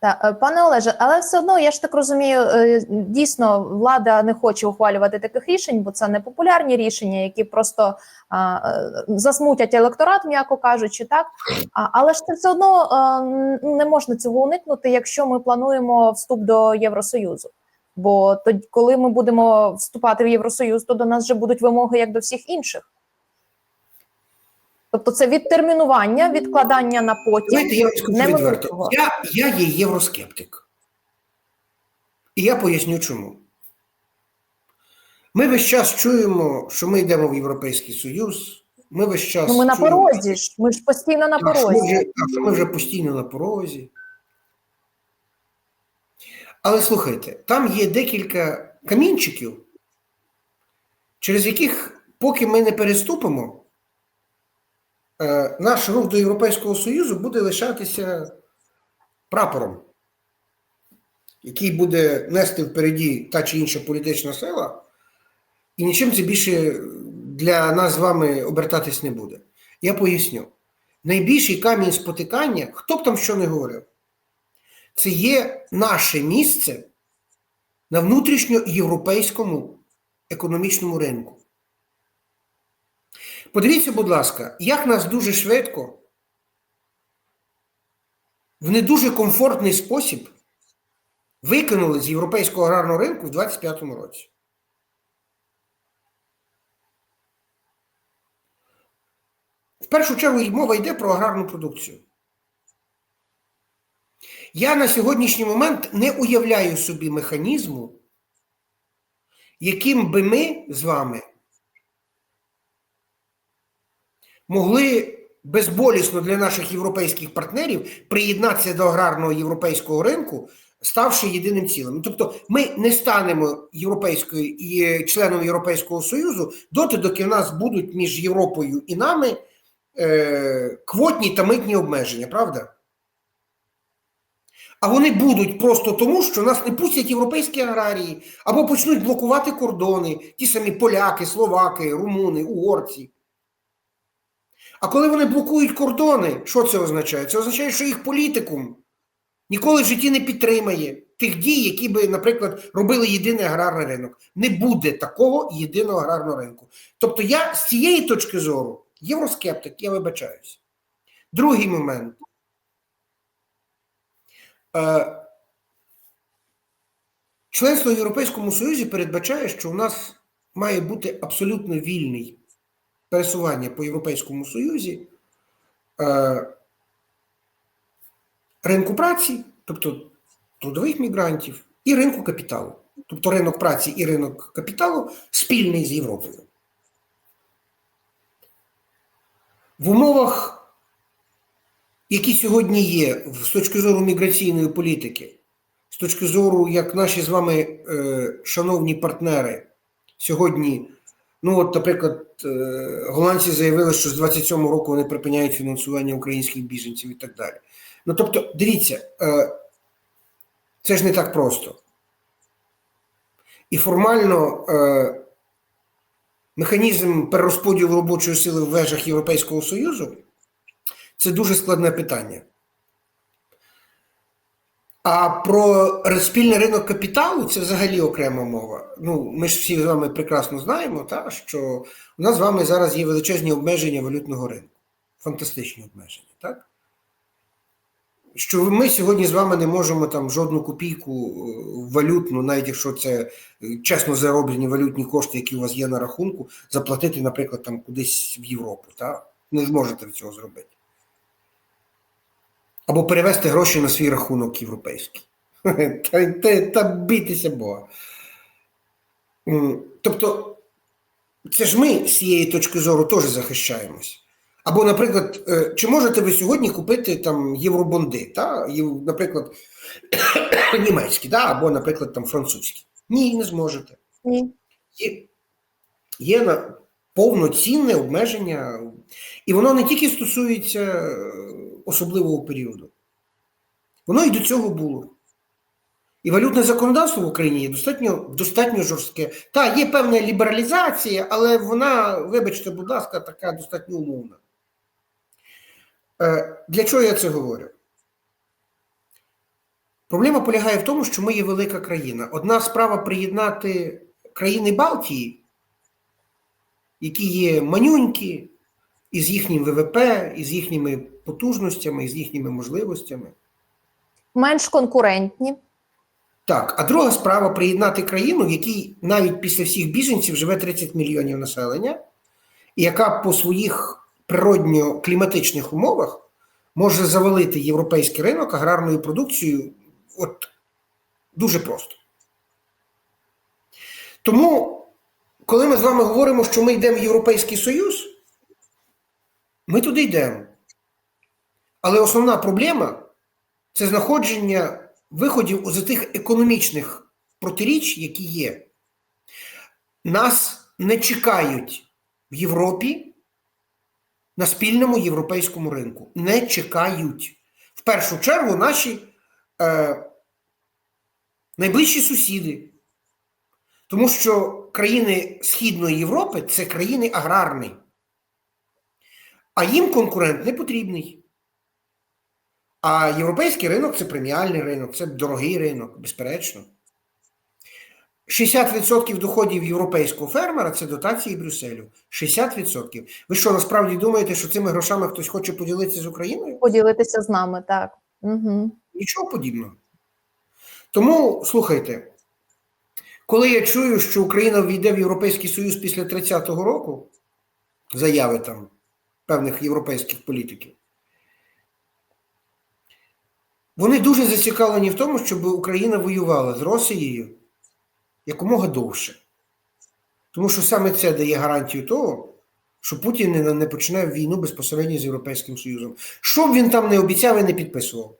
Та е, пане Олеже, але все одно я ж так розумію, е, дійсно влада не хоче ухвалювати таких рішень, бо це не популярні рішення, які просто а, е, засмутять електорат, м'яко кажучи, так а, але ж це все одно н- не можна цього уникнути, якщо ми плануємо вступ до Євросоюзу. Бо тоді, коли ми будемо вступати в Євросоюз, то до нас вже будуть вимоги як до всіх інших. Тобто це відтермінування, відкладання на потім. Знаєте, я вам скажу відверто. Я, я є євроскептик. І я поясню чому. Ми весь час чуємо, що ми йдемо в Європейський Союз. Ми весь час. Ну, ми на чуємо, порозі ж. Ми ж постійно на Так, що Ми порозі. вже, так, що ми вже постійно на порозі. Але слухайте, там є декілька камінчиків, через яких, поки ми не переступимо, наш рух до Європейського Союзу буде лишатися прапором, який буде нести впереді та чи інша політична сила, і нічим це більше для нас з вами обертатись не буде. Я поясню найбільший камінь спотикання, хто б там що не говорив, це є наше місце на внутрішньоєвропейському економічному ринку. Подивіться, будь ласка, як нас дуже швидко, в не дуже комфортний спосіб викинули з європейського аграрного ринку в 2025 році. В першу чергу мова йде про аграрну продукцію. Я на сьогоднішній момент не уявляю собі механізму, яким би ми з вами могли безболісно для наших європейських партнерів приєднатися до аграрного європейського ринку, ставши єдиним цілим. Тобто ми не станемо європейською і членом Європейського Союзу доти, доки в нас будуть між Європою і нами е, квотні та митні обмеження, правда? А вони будуть просто тому, що нас не пустять європейські аграрії або почнуть блокувати кордони, ті самі поляки, словаки, румуни, угорці. А коли вони блокують кордони, що це означає? Це означає, що їх політикум ніколи в житті не підтримає тих дій, які би, наприклад, робили єдиний аграрний ринок. Не буде такого єдиного аграрного ринку. Тобто я з цієї точки зору євроскептик, я вибачаюся. Другий момент. Е, Членство в Європейському Союзі передбачає, що у нас має бути абсолютно вільний пересування по Європейському Союзі е, ринку праці, тобто трудових мігрантів, і ринку капіталу. Тобто ринок праці і ринок капіталу спільний з Європою. В умовах, які сьогодні є з точки зору міграційної політики, з точки зору, як наші з вами е, шановні партнери сьогодні, ну от, наприклад, е, голландці заявили, що з 27-го року вони припиняють фінансування українських біженців і так далі. Ну тобто, дивіться, е, це ж не так просто. І формально е, механізм перерозподілу робочої сили в межах Європейського Союзу це дуже складне питання. А про спільний ринок капіталу це взагалі окрема мова. Ну, ми ж всі з вами прекрасно знаємо, та, що у нас з вами зараз є величезні обмеження валютного ринку. Фантастичні обмеження, так? Що ми сьогодні з вами не можемо там жодну копійку е, валютну, навіть якщо це е, чесно зароблені валютні кошти, які у вас є на рахунку, заплатити, наприклад, там кудись в Європу. Та? Не зможете цього зробити. Або перевести гроші на свій рахунок європейський. Та, та, та бійтеся Бога. Тобто, це ж ми з цієї точки зору теж захищаємось. Або, наприклад, е, чи можете ви сьогодні купити там євробонди, та? Наприклад, німецькі, та? або, наприклад, там французькі? Ні, не зможете. Ні. Є, є на повноцінне обмеження, і воно не тільки стосується е, особливого періоду. Воно і до цього було. І валютне законодавство в Україні є достатньо, достатньо жорстке. Так, є певна лібералізація, але вона, вибачте, будь ласка, така достатньо умовна. Е, Для чого я це говорю? Проблема полягає в тому, що ми є велика країна. Одна справа приєднати країни Балтії, які є манюнькі, із їхнім ВВП, із їхніми потужностями, із їхніми можливостями. Менш конкурентні. Так, а друга справа приєднати країну, в якій навіть після всіх біженців живе 30 мільйонів населення, і яка по своїх природньо-кліматичних умовах може завалити європейський ринок аграрною продукцією от дуже просто. Тому, коли ми з вами говоримо, що ми йдемо в Європейський Союз, ми туди йдемо. Але основна проблема це знаходження виходів з тих економічних протиріч, які є. Нас не чекають в Європі на спільному європейському ринку. Не чекають. В першу чергу наші е, найближчі сусіди. Тому що країни Східної Європи це країни аграрні. А їм конкурент не потрібний. А європейський ринок це преміальний ринок, це дорогий ринок, безперечно. 60% доходів європейського фермера це дотації Брюсселю. 60%. Ви що, насправді думаєте, що цими грошами хтось хоче поділитися з Україною? Поділитися з нами, так. Угу. Нічого подібного. Тому слухайте, коли я чую, що Україна війде в Європейський Союз після 30-го року, заяви там певних європейських політиків, вони дуже зацікавлені в тому, щоб Україна воювала з Росією якомога довше. Тому що саме це дає гарантію того, що Путін не, не почне війну безпосередньо з Європейським Союзом. Що б він там не обіцяв і не підписував.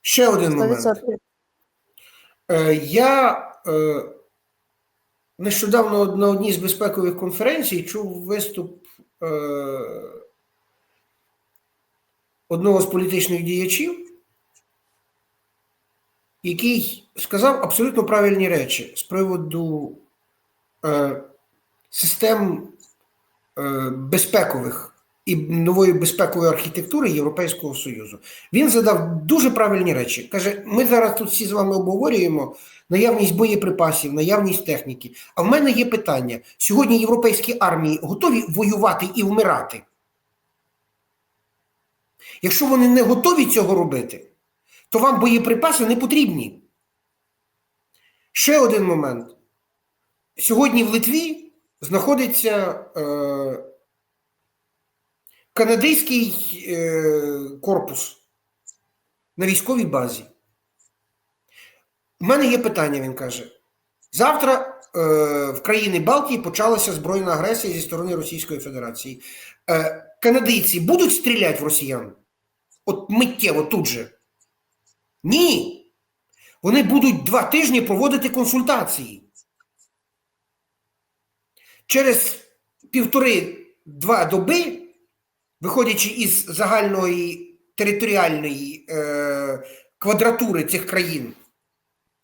Ще один момент. Е, Я е, нещодавно на одній з безпекових конференцій чув виступ е, одного з політичних діячів, який сказав абсолютно правильні речі з приводу е, систем е, безпекових і нової безпекової архітектури Європейського Союзу. Він задав дуже правильні речі. Каже: ми зараз тут всі з вами обговорюємо наявність боєприпасів, наявність техніки. А в мене є питання: сьогодні європейські армії готові воювати і вмирати? Якщо вони не готові цього робити, то вам боєприпаси не потрібні. Ще один момент. Сьогодні в Литві знаходиться е, канадський е, корпус на військовій базі. У мене є питання, він каже. Завтра е, в країни Балтії почалася збройна агресія зі сторони Російської Федерації. Е, канадійці будуть стріляти в росіян? От миттєво тут же. Ні. Вони будуть два тижні проводити консультації. Через півтори-два доби, виходячи із загальної територіальної е, квадратури цих країн,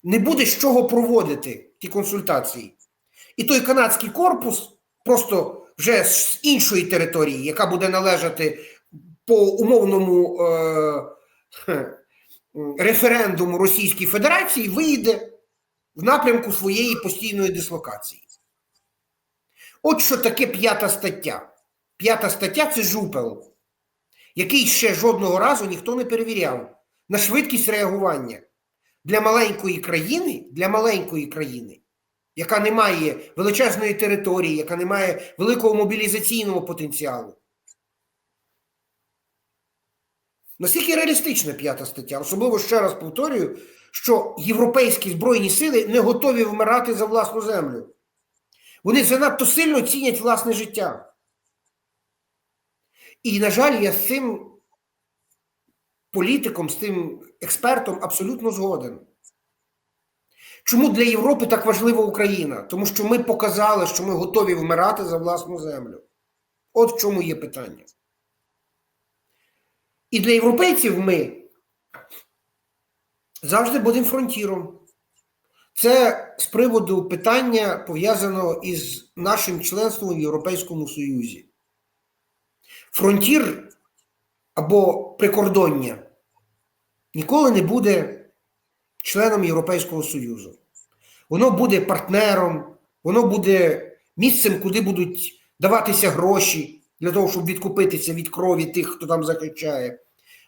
не буде з чого проводити ті консультації. І той канадський корпус просто вже з іншої території, яка буде належати по умовному е, референдуму Російської Федерації, вийде в напрямку своєї постійної дислокації. От що таке п'ята стаття. П'ята стаття це жупел, який ще жодного разу ніхто не перевіряв на швидкість реагування для маленької країни, для маленької країни, яка не має величезної території, яка не має великого мобілізаційного потенціалу. Наскільки реалістична п'ята стаття? Особливо ще раз повторюю, що європейські збройні сили не готові вмирати за власну землю. Вони занадто сильно цінять власне життя. І, на жаль, я з цим політиком, з тим експертом абсолютно згоден. Чому для Європи так важлива Україна? Тому що ми показали, що ми готові вмирати за власну землю. От в чому є питання. І для європейців ми завжди будемо фронтіром. Це з приводу питання пов'язаного із нашим членством в Європейському Союзі. Фронтір або прикордоння ніколи не буде членом Європейського Союзу. Воно буде партнером, воно буде місцем, куди будуть даватися гроші для того, щоб відкупитися від крові тих, хто там захищає.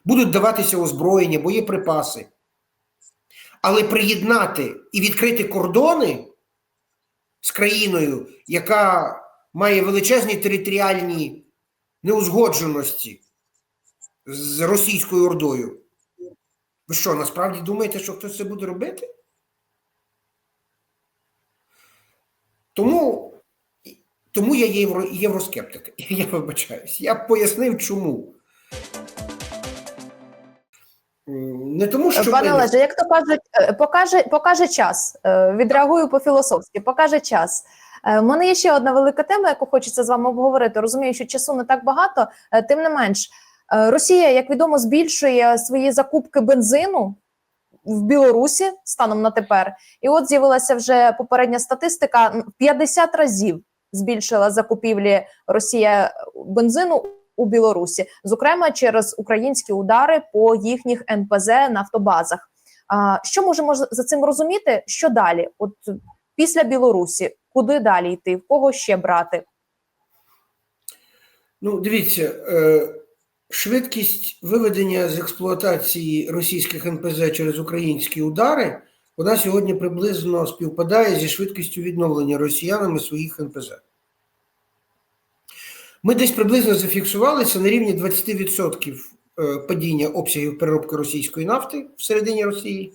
Будуть даватися озброєння, боєприпаси. Але приєднати і відкрити кордони з країною, яка має величезні територіальні неузгодженості з російською ордою. Ви що, насправді думаєте, що хтось це буде робити? Тому, тому я євро, євроскептик. Я вибачаюсь. Я пояснив, чому. Не тому, що Пане Олеже, як то кажуть, е, покаже, покаже час. Е, Відреагую по-філософськи, покаже час. Е, У мене є ще одна велика тема, яку хочеться з вами обговорити. Розумію, що часу не так багато, е, тим не менш, е, Росія, як відомо, збільшує свої закупки бензину в Білорусі станом на тепер. І от з'явилася вже попередня статистика: м, 50 разів збільшила закупівлі Росія бензину у Білорусі, зокрема через українські удари по їхніх НПЗ нафтобазах. А що можемо за цим розуміти? Що далі? От після Білорусі, куди далі йти? В кого ще брати? Ну, дивіться, е, швидкість виведення з експлуатації російських НПЗ через українські удари, вона сьогодні приблизно співпадає зі швидкістю відновлення росіянами своїх НПЗ. Ми десь приблизно зафіксувалися на рівні 20% е, падіння обсягів переробки російської нафти всередині Росії.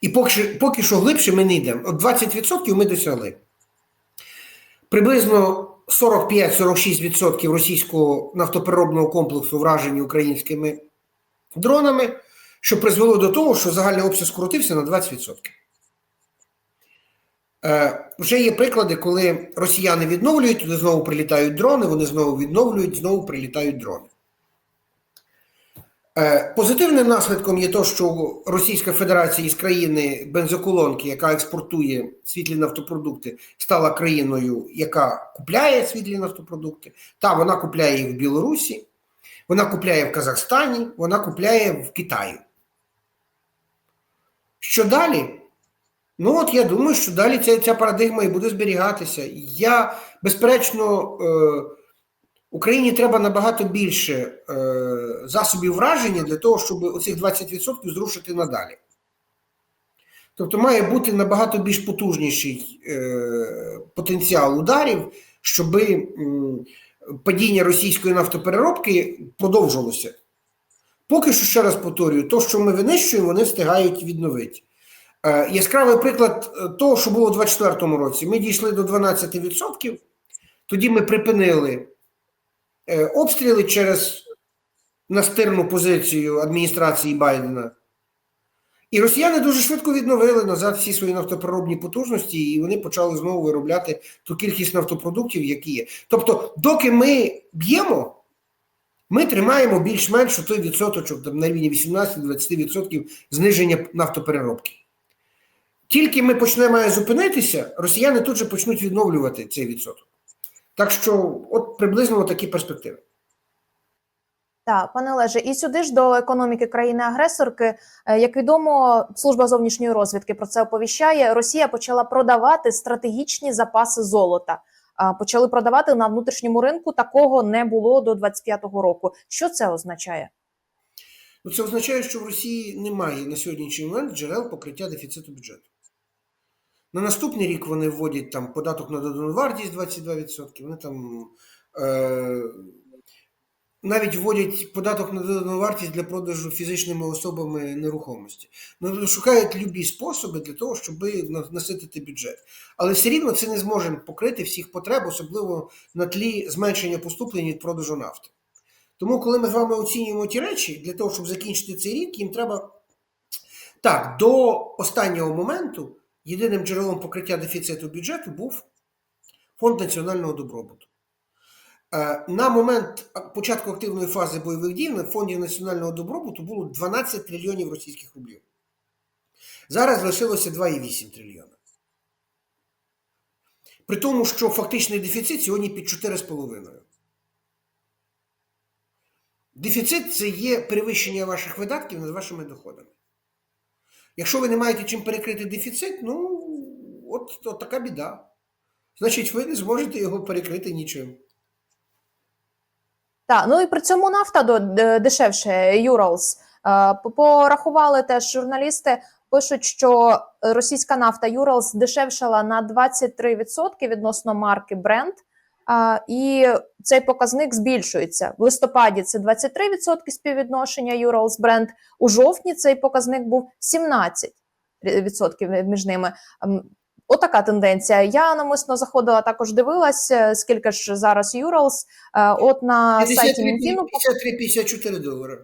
І поки, поки що глибше ми не йдемо. От 20% ми досягли. Приблизно 45-46% російського нафтопереробного комплексу вражені українськими дронами, що призвело до того, що загальний обсяг скоротився на 20%. Е, вже є приклади, коли росіяни відновлюють, туди знову прилітають дрони, вони знову відновлюють, знову прилітають дрони. Е, позитивним наслідком є те, що Російська Федерація із країни бензоколонки, яка експортує світлі нафтопродукти, стала країною, яка купляє світлі нафтопродукти. Та вона купляє їх в Білорусі, вона купляє в Казахстані, вона купляє в Китаї. Що далі? Ну, от я думаю, що далі ця, ця парадигма і буде зберігатися. Я, безперечно, е, Україні треба набагато більше е, засобів враження для того, щоб оцих 20% зрушити надалі. Тобто має бути набагато більш потужніший е, потенціал ударів, щоб м, падіння російської нафтопереробки продовжилося. Поки що, ще раз повторюю, то, що ми винищуємо, вони встигають відновити. Е, яскравий приклад е, того, що було у 2024 році. Ми дійшли до 12%, тоді ми припинили е, обстріли через настирну позицію адміністрації Байдена. І росіяни дуже швидко відновили назад всі свої нафтопереробні потужності, і вони почали знову виробляти ту кількість нафтопродуктів, які є. Тобто, доки ми б'ємо, ми тримаємо більш-менш той відсоточок там, на рівні 18-20% зниження нафтопереробки. Тільки ми почнемо зупинитися, росіяни тут же почнуть відновлювати цей відсоток. Так що, от приблизно такі перспективи. Так, пане Олеже, і сюди ж до економіки країни-агресорки, е, як відомо, служба зовнішньої розвідки про це оповіщає. Росія почала продавати стратегічні запаси золота. Почали продавати на внутрішньому ринку. Такого не було до 25-го року. Що це означає? Ну, це означає, що в Росії немає на сьогоднішній момент джерел покриття дефіциту бюджету. На наступний рік вони вводять там податок на додану вартість 22%. Вони там е, навіть вводять податок на додану вартість для продажу фізичними особами нерухомості. Ну, шукають любі способи для того, щоб наситити бюджет. Але все рівно це не зможе покрити всіх потреб, особливо на тлі зменшення поступлень від продажу нафти. Тому, коли ми з вами оцінюємо ті речі, для того, щоб закінчити цей рік, їм треба так, до останнього моменту єдиним джерелом покриття дефіциту бюджету був Фонд національного добробуту. Е, На момент початку активної фази бойових дій на фонді національного добробуту було 12 трильйонів російських рублів. Зараз лишилося 2,8 трильйона. При тому, що фактичний дефіцит сьогодні під 4,5. Дефіцит це є перевищення ваших видатків над вашими доходами. Якщо ви не маєте чим перекрити дефіцит, ну от, от така біда. Значить, ви не зможете його перекрити нічим. Так, ну і при цьому нафта е, дешевше Юралс. Е, Порахували теж журналісти. Пишуть, що російська нафта Юралс дешевшала на 23% відносно марки Brent, і цей показник збільшується. В листопаді це 23% співвідношення Юралс Brent, у жовтні цей показник був 17% між ними. Отака тенденція. Я намисно заходила, також дивилась, скільки ж зараз Юралс. Е, От на сайті Мінфіну 53-54 долари.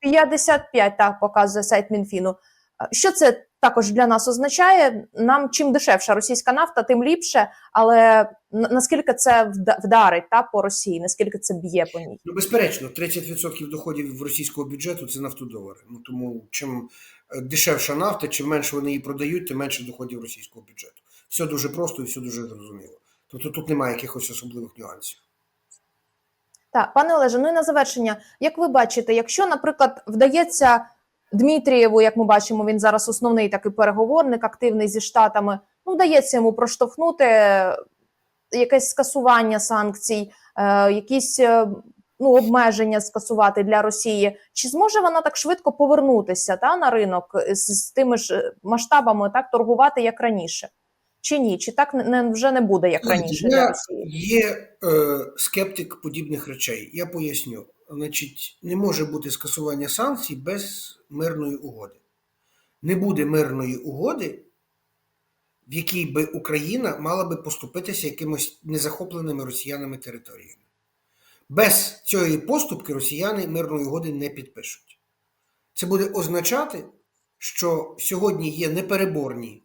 55 так показує сайт Мінфіну. Е, Що це також для нас означає? Нам чим дешевша російська нафта, тим ліпше. Але наскільки це вда- вдарить та по Росії? Наскільки це б'є по ній? Ну, безперечно, 30% доходів в російського бюджету це нафтодолари. Ну тому чим е, дешевша нафта, чим менше вони її продають, тим менше доходів російського бюджету. Все дуже просто і все дуже зрозуміло. Тобто тут немає якихось особливих нюансів. Так, пане Олеже, ну і на завершення, як ви бачите, якщо, наприклад, вдається Дмитрієву, як ми бачимо, він зараз основний такий переговорник, активний зі штатами, ну вдається йому проштовхнути якесь скасування санкцій, е, якісь е, ну, обмеження скасувати для Росії. Чи зможе вона так швидко повернутися та, на ринок з, з тими ж е, масштабами, так торгувати як раніше? Чи ні? Чи так не, вже не буде як раніше для Я Росії? є е, скептик подібних речей. Я поясню. Значить, не може бути скасування санкцій без мирної угоди. Не буде мирної угоди, в якій би Україна мала би поступитися якимось незахопленими росіянами територіями. Без цієї поступки росіяни мирної угоди не підпишуть. Це буде означати, що сьогодні є непереборні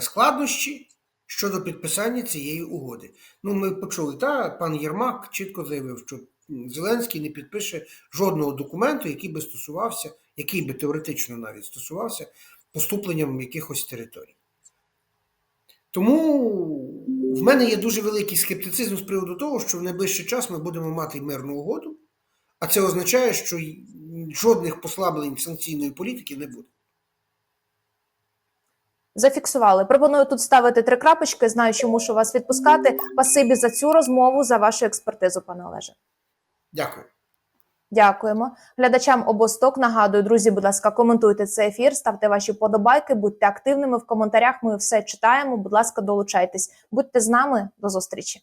складнощі щодо підписання цієї угоди. Ну, ми почули, та пан Єрмак чітко заявив, що Зеленський не підпише жодного документу, який би стосувався, який би теоретично навіть стосувався поступленням якихось територій. Тому в мене є дуже великий скептицизм з приводу того, що в найближчий час ми будемо мати мирну угоду, а це означає, що жодних послаблень санкційної політики не буде. Зафіксували. Пропоную тут ставити три крапочки. Знаю, що мушу вас відпускати. Пасибі за цю розмову, за вашу експертизу, пане Олеже. Дякую. Дякуємо. Глядачам обосток нагадую, друзі, будь ласка, коментуйте цей ефір, ставте ваші подобайки, будьте активними в коментарях. Ми все читаємо. Будь ласка, долучайтесь. Будьте з нами. До зустрічі.